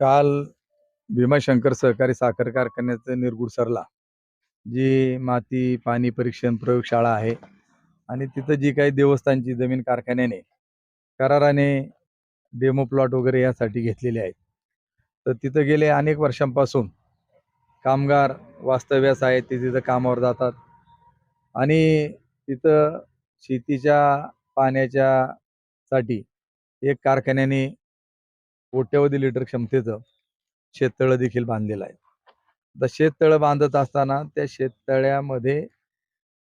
काल भीमाशंकर सहकारी साखर कारखान्याचं निर्गुड सरला जी माती पाणी परीक्षण प्रयोगशाळा आहे आणि तिथं जी काही देवस्थानची जमीन कारखान्याने कराराने डेमो प्लॉट वगैरे यासाठी घेतलेले आहेत. तर तिथं गेले अनेक वर्षांपासून कामगार वास्तव्यास आहेत ते तिथं कामावर जातात आणि तिथं शेतीच्या पाण्याच्या साठी एक कारखान्याने कोट्यवधी लिटर क्षमतेचं शेततळं देखील बांधलेलं आहे. आता शेततळं बांधत असताना त्या शेततळ्यामध्ये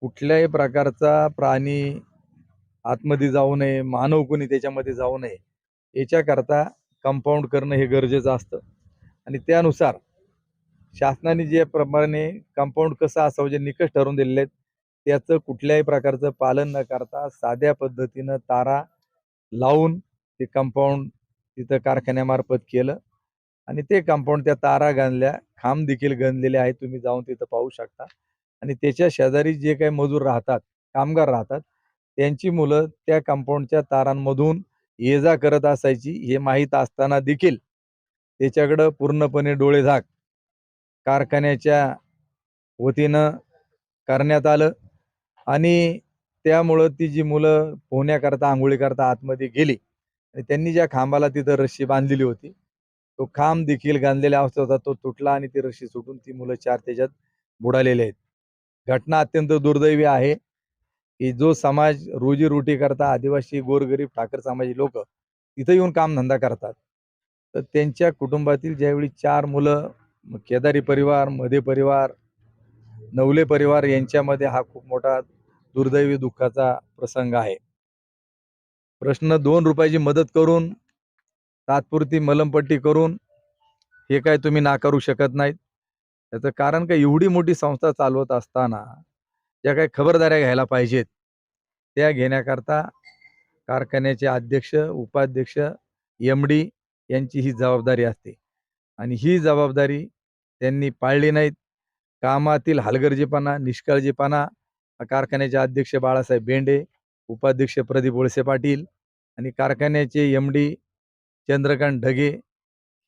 कुठल्याही प्रकारचा प्राणी आतमध्ये जाऊ नये मानव कोणी त्याच्यामध्ये जाऊ नये याच्याकरता कंपाऊंड करणं हे गरजेचं असतं. आणि त्यानुसार शासनाने जे प्रमाणे कंपाऊंड कसं असावं जे निकष ठरवून दिलेले आहेत त्याचं कुठल्याही प्रकारचं पालन न करता साध्या पद्धतीनं तारा लावून ते कंपाऊंड तिथं कारखान्यामार्फत केलं आणि ते कंपाऊंड त्या तारा गणल्या खांब देखील गणलेले आहेत तुम्ही जाऊन तिथं पाहू शकता. आणि त्याच्या शेजारी जे काही मजूर राहतात कामगार राहतात त्यांची मुलं त्या कंपाऊंडच्या तारांमधून ये जा करत असायची. हे माहीत असताना देखील त्याच्याकडं पूर्णपणे डोळे झाक कारखान्याच्या वतीनं करण्यात आलं आणि त्यामुळं ती जी मुलं पोहण्याकरता आंघोळीकरता आतमध्ये गेली. आणि त्यांनी ज्या खांबाला तिथं रस्सी बांधलेली होती तो खांब देखील गांधलेल्या अवस्थेत होता. तो तुटला आणि ती रस्सी सुटून ती मुलं चार त्याच्यात बुडालेले आहेत. घटना अत्यंत दुर्दैवी आहे की जो समाज रोजीरोटी करता आदिवासी गोरगरीब ठाकर समाजी लोक तिथं येऊन कामधंदा करतात. तर त्यांच्या कुटुंबातील ज्यावेळी चार मुलं केदारी परिवार मधे परिवार नवले परिवार यांच्यामध्ये हा खूप मोठा दुर्दैवी दुःखाचा प्रसंग आहे. प्रश्न दोन रुपयाची मदत करून तात्पुरती मलमपट्टी करून हे काय तुम्ही नाकारू शकत नाहीत. त्याचं कारण काय? एवढी मोठी संस्था चालवत असताना ज्या काही खबरदाऱ्या घ्यायला पाहिजेत त्या घेण्याकरता कारखान्याचे अध्यक्ष उपाध्यक्ष एम डी यांची ही जबाबदारी असते. आणि ही जबाबदारी त्यांनी पाळली नाहीत. कामातील हलगर्जीपणा निष्काळजीपणा कारखान्याचे अध्यक्ष बाळासाहेब बेंडे उपाध्यक्ष प्रदीप वळसे पाटील आणि कारखान्याचे एम डी चंद्रकांत ढगे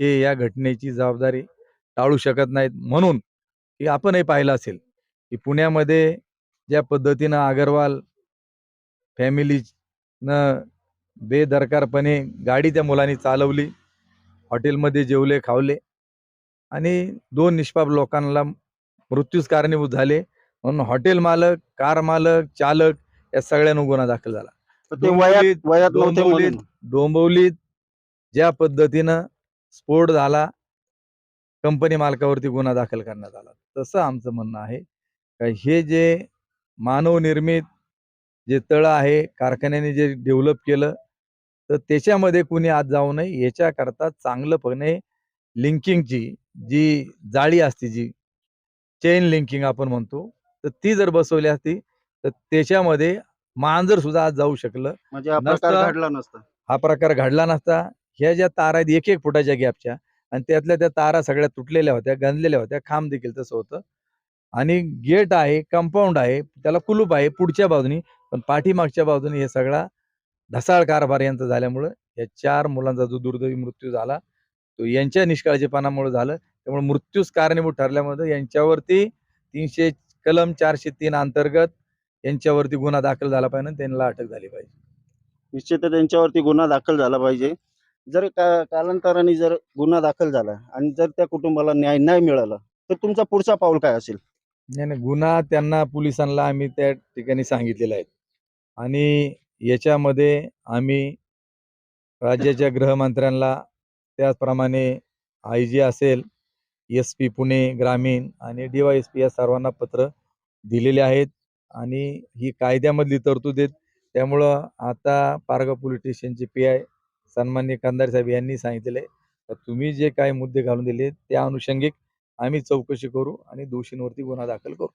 हे या घटनेची जबाबदारी टाळू शकत नाहीत. म्हणून की आपणही पाहिलं असेल की पुण्यामध्ये ज्या पद्धतीनं अगरवाल फॅमिलीनं बेदरकारपणे गाडी त्या मुलांनी चालवली हॉटेलमध्ये जेवले खावले आणि दोन निष्पाप लोकांना मृत्यूच कारणीभूत झाले. म्हणून हॉटेल मालक कार मालक चालक या सगळ्यांना गुन्हा दाखल झाला तर ते वयात डोंबिवलीत वयात नव्हते डोंबिवलीत म्हणून. डोंबिवलीत ज्या पद्धतीनं स्फोट झाला कंपनी मालकावरती गुन्हा दाखल करण्यात आला तसं आमचं म्हणणं आहे का हे जे मानवनिर्मित जे तळं आहे कारखान्याने जे डेव्हलप केलं तर त्याच्यामध्ये कुणी आत जाऊ नये याच्याकरता चांगलंपणे लिंकिंगची जी जाळी असते जी चेन लिंकिंग आपण म्हणतो तर ती जर बसवली असती तर त्याच्यामध्ये मांजर सुद्धा आत जाऊ शकलं. म्हणजे हा प्रकार. घडला नसता. हा प्रकार घडला नसता. ह्या ज्या तारा आहेत एक एक फुटाच्या गॅपच्या आणि त्यातल्या त्या तारा सगळ्या तुटलेल्या होत्या गंजलेल्या होत्या खांब देखील तसं होतं. आणि गेट आहे कंपाऊंड आहे त्याला कुलूप आहे पुढच्या बाजूनी पण पाठीमागच्या बाजूने हे सगळा ढसाळ कारभार यांचा झाल्यामुळं या चार मुलांचा जो दुर्दैवी मृत्यू झाला तो यांच्या निष्काळजीपणामुळे झालं. त्यामुळे मृत्यूच कारणीभूत ठरल्यामुळे यांच्यावरती तीनशे कलम चारशे तीन अंतर्गत यांच्यावरती गुन्हा दाखल झाला पाहिजे त्यांना अटक झाली पाहिजे. निश्चित त्यांच्यावरती गुन्हा दाखल झाला पाहिजे. जर का कालांतराने जर गुन्हा दाखल झाला आणि जर त्या कुटुंबाला न्याय नाही मिळाला तर तुमचा पुढचा पाऊल काय असेल? नाही नाही गुन्हा त्यांना पोलिसांना आम्ही त्या ठिकाणी सांगितलेला आहे. आणि याच्यामध्ये आम्ही राज्याच्या गृहमंत्र्यांना त्याचप्रमाणे आय जी असेल एस पी पुणे ग्रामीण आणि डी वाय एस पी या सर्वांना पत्र दिलेले आहेत. आणि ही कायद्यामधली तरतूद आहेत. त्यामुळं आता पारगाव पोलीस स्टेशनचे पी आय सन्मान्य कंदार साहेब यांनी सांगितलेलं आहे. तर तुम्ही जे काही मुद्दे घालून दिले त्या अनुषंगिक आम्ही चौकशी करू आणि दोषींवरती गुन्हा दाखल करू.